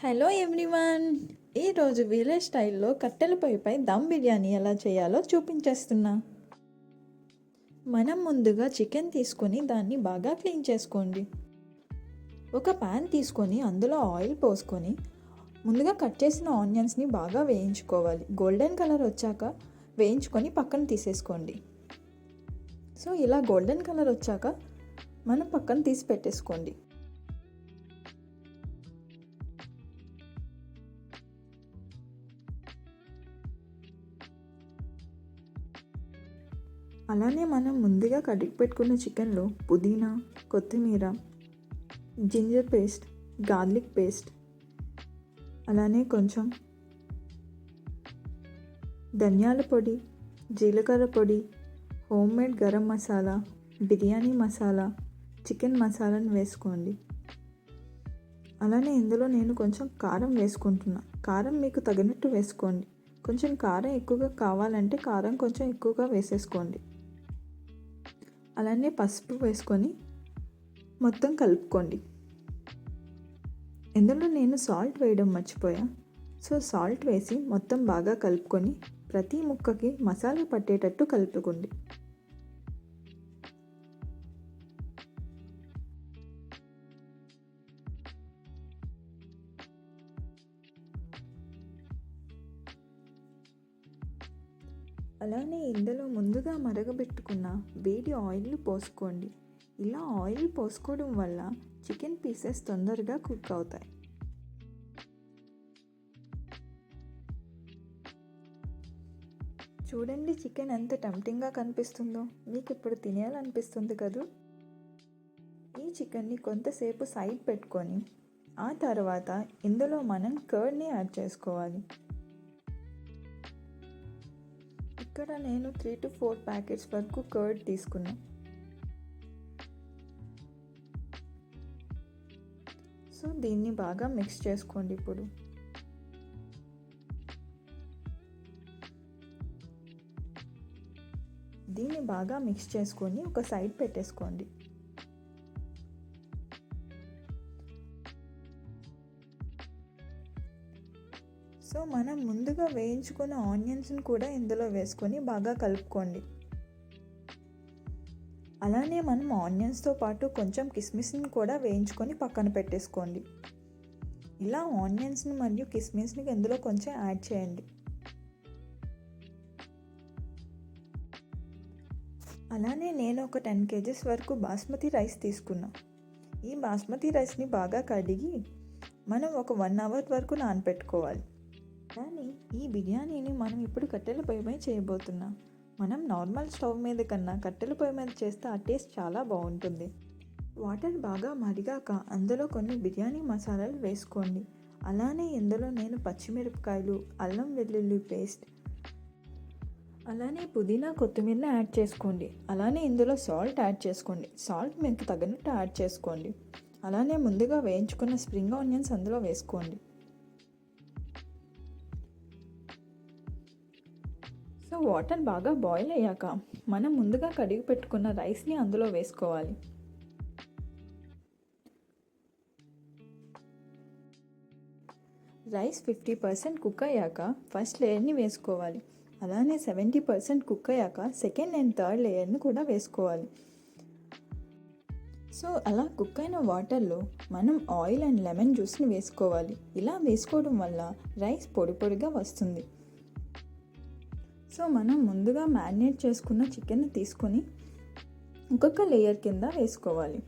Hello everyone ఈరోజు village స్టైల్లో కట్టెల పొయ్యిపై దమ్ బిర్యానీ ఎలా చేయాలో చూపించేస్తున్నా. మనం ముందుగా చికెన్ తీసుకొని దాన్ని బాగా క్లీన్ చేసుకోండి. ఒక ప్యాన్ తీసుకొని అందులో ఆయిల్ పోసుకొని ముందుగా కట్ చేసిన ఆనియన్స్ని బాగా వేయించుకోవాలి. గోల్డెన్ కలర్ వచ్చాక వేయించుకొని పక్కన తీసేసుకోండి. సో ఇలా గోల్డెన్ కలర్ వచ్చాక మనం పక్కన తీసి పెట్టేసుకోండి. అలానే మనం ముందుగా కడిగి పెట్టుకున్న చికెన్లో పుదీనా కొత్తిమీర జింజర్ పేస్ట్ గార్లిక్ పేస్ట్ అలానే కొంచెం ధనియాల పొడి జీలకర్ర పొడి home made garam masala biryani masala chicken మసాలాను వేసుకోండి. అలానే ఇందులో నేను కొంచెం కారం వేసుకుంటున్నా. కారం మీకు తగినట్టు వేసుకోండి. కొంచెం కారం ఎక్కువగా కావాలంటే కారం కొంచెం ఎక్కువగా వేసేసుకోండి. అలానే పసుపు వేసుకొని మొత్తం కలుపుకోండి. ఇందులో నేను సాల్ట్ వేయడం మర్చిపోయా? సో సాల్ట్ వేసి మొత్తం బాగా కలుపుకొని ప్రతి ముక్కకి మసాలా పట్టేటట్టు కలుపుకోండి. అలానే ఇందులో ముందుగా మరగబెట్టుకున్న వేడి ఆయిల్ పోసుకోండి. ఇలా ఆయిల్ పోసుకోవడం వల్ల చికెన్ పీసెస్ తొందరగా కుక్ అవుతాయి. చూడండి చికెన్ ఎంత టెంప్టింగ్గా కనిపిస్తుందో. మీకు ఇప్పుడు తినేయాలనిపిస్తుంది కదూ? ఈ చికెన్ని కొంతసేపు సైడ్ పెట్టుకొని ఆ తర్వాత ఇందులో మనం కర్డ్ని యాడ్ చేసుకోవాలి. ఇక్కడ నేను త్రీ టు ఫోర్ ప్యాకెట్స్ వరకు కర్డ్ తీసుకున్నా. సో దీన్ని బాగా మిక్స్ చేసుకోండి ఇప్పుడు. దీన్ని బాగా మిక్స్ చేసుకొని ఒక సైడ్ పెట్టేసుకోండి. మనం ముందుగా వేయించుకున్న ఆనియన్స్ని కూడా ఇందులో వేసుకొని బాగా కలుపుకోండి. అలానే మనం ఆనియన్స్తో పాటు కొంచెం కిస్మిస్ని కూడా వేయించుకొని పక్కన పెట్టేసుకోండి. ఇలా ఆనియన్స్ని మరియు కిస్మిస్ని ఇందులో కొంచెం యాడ్ చేయండి. అలానే నేను ఒక టెన్ కేజీస్ వరకు బాస్మతి రైస్ తీసుకున్నా. ఈ బాస్మతి రైస్ని బాగా కడిగి మనం ఒక వన్ అవర్ వరకు నానపెట్టుకోవాలి. కానీ ఈ బిర్యానీని మనం ఇప్పుడు కట్టెల పొయ్యి మీద చేయబోతున్నాం. మనం నార్మల్ స్టవ్ మీద కన్నా కట్టెల పొయ్యి మీద చేస్తే ఆ టేస్ట్ చాలా బాగుంటుంది. వాటర్ బాగా మరిగాక అందులో కొన్ని బిర్యానీ మసాలాలు వేసుకోండి. అలానే ఇందులో నేను పచ్చిమిరపకాయలు అల్లం వెల్లుల్లి పేస్ట్ అలానే పుదీనా కొత్తిమీరని యాడ్ చేసుకోండి. అలానే ఇందులో సాల్ట్ యాడ్ చేసుకోండి. సాల్ట్ మీకు తగినట్టు యాడ్ చేసుకోండి. అలానే ముందుగా వేయించుకున్న స్ప్రింగ్ ఆనియన్స్ అందులో వేసుకోండి. సో వాటర్ బాగా బాయిల్ అయ్యాక మనం ముందుగా కడిగి పెట్టుకున్న రైస్ని అందులో వేసుకోవాలి. రైస్ ఫిఫ్టీ పర్సెంట్ కుక్ అయ్యాక ఫస్ట్ లేయర్ని వేసుకోవాలి. అలానే సెవెంటీ పర్సెంట్ కుక్ అయ్యాక సెకండ్ అండ్ థర్డ్ లేయర్ని కూడా వేసుకోవాలి. సో అలా కుక్ అయిన వాటర్లో మనం ఆయిల్ అండ్ లెమన్ జ్యూస్ని వేసుకోవాలి. ఇలా వేసుకోవడం వల్ల రైస్ పొడి పొడిగా వస్తుంది. సో మనం ముందుగా మ్యారినేట్ చేసుకున్న చికెన్ తీసుకొని ఒక్కొక్క లేయర్ కింద వేసుకోవాలి.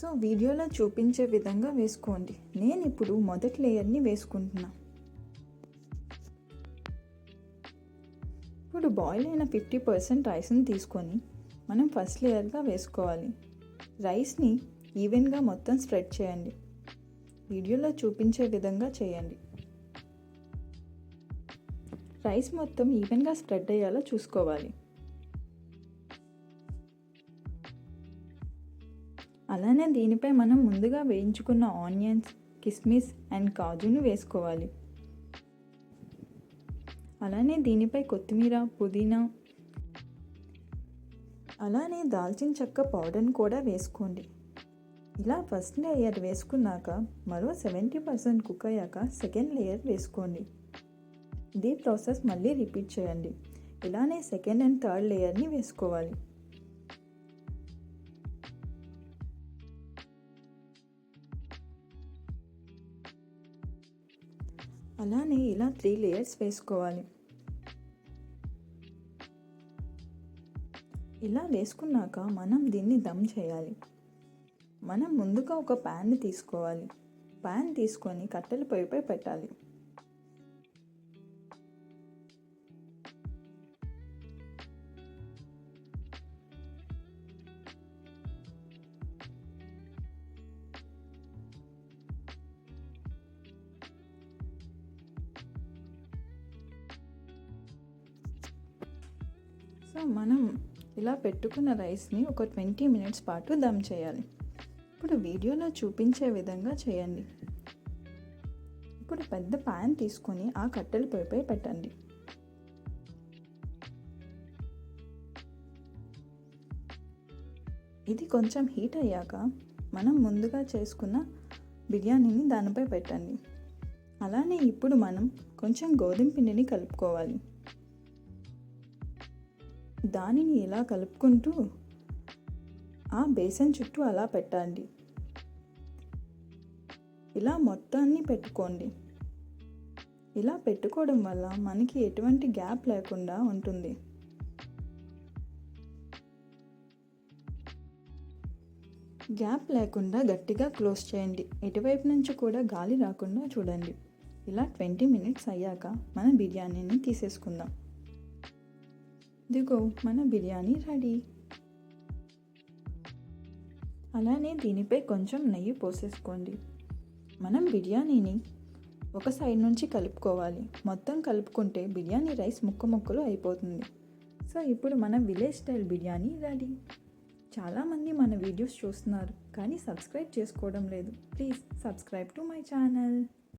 సో వీడియోలో చూపించే విధంగా వేసుకోండి. నేను ఇప్పుడు మొదటి లేయర్ని వేసుకుంటున్నా. ఇప్పుడు బాయిల్ అయిన ఫిఫ్టీ పర్సెంట్ రైస్ని తీసుకొని మనం ఫస్ట్ లేయర్గా వేసుకోవాలి. రైస్ని ఈవెన్గా మొత్తం స్ప్రెడ్ చేయండి. వీడియోలో చూపించే విధంగా చేయండి. రైస్ మొత్తం ఈవెన్గా స్ప్రెడ్ అయ్యేలా చూసుకోవాలి. అలానే దీనిపై మనం ముందుగా వేయించుకున్న ఆనియన్స్ కిస్మిస్ అండ్ కాజును వేసుకోవాలి. అలానే దీనిపై కొత్తిమీర పుదీనా అలానే దాల్చిన చెక్క పౌడర్ని కూడా వేసుకోండి. ఇలా ఫస్ట్ లేయర్ వేసుకున్నాక మరో సెవెంటీ పర్సెంట్ కుక్ అయ్యాక సెకండ్ లేయర్ వేసుకోండి. ఇదే ప్రాసెస్ మళ్ళీ రిపీట్ చేయండి. ఇలానే సెకండ్ అండ్ థర్డ్ లేయర్ని వేసుకోవాలి. అలానే ఇలా త్రీ లేయర్స్ వేసుకోవాలి. ఇలా వేసుకున్నాక మనం దీన్ని దమ్ చేయాలి. మనం ముందుగా ఒక ప్యాన్ తీసుకోవాలి. ప్యాన్ తీసుకొని కట్టెల పొయ్యిపై పెట్టాలి. సో మనం ఇలా పెట్టుకున్న రైస్ని ఒక ట్వంటీ మినిట్స్ పాటు దమ్ చేయాలి. ఇప్పుడు వీడియోలో చూపించే విధంగా చేయండి. ఇప్పుడు పెద్ద ప్యాన్ తీసుకొని ఆ కట్టెల పొయ్యిపై పెట్టండి. ఇది కొంచెం హీట్ అయ్యాక మనం ముందుగా చేసుకున్న బిర్యానీని దానిపై పెట్టండి. అలానే ఇప్పుడు మనం కొంచెం గోధుమ పిండిని కలుపుకోవాలి. దానిని ఇలా కలుపుకుంటూ ఆ బేసన్ చుట్టూ అలా పెట్టండి. ఇలా మొత్తాన్ని పెట్టుకోండి. ఇలా పెట్టుకోవడం వల్ల మనకి ఎటువంటి గ్యాప్ లేకుండా ఉంటుంది. గ్యాప్ లేకుండా గట్టిగా క్లోజ్ చేయండి. ఎటువైపు నుంచి కూడా గాలి రాకుండా చూడండి. ఇలా ట్వంటీ మినిట్స్ అయ్యాక మన బిర్యానీని తీసేసుకుందాం. ఇదిగో మన బిర్యానీ రెడీ. అలానే దీనిపై కొంచెం నెయ్యి పోసేసుకోండి. మనం బిర్యానీని ఒక సైడ్ నుంచి కలుపుకోవాలి. మొత్తం కలుపుకుంటే బిర్యానీ రైస్ ముక్క ముక్కలు అయిపోతుంది. సో ఇప్పుడు మన విలేజ్ స్టైల్ బిర్యానీ రెడీ. చాలామంది మన వీడియోస్ చూస్తున్నారు కానీ సబ్స్క్రైబ్ చేసుకోవడం లేదు. Please subscribe to my channel.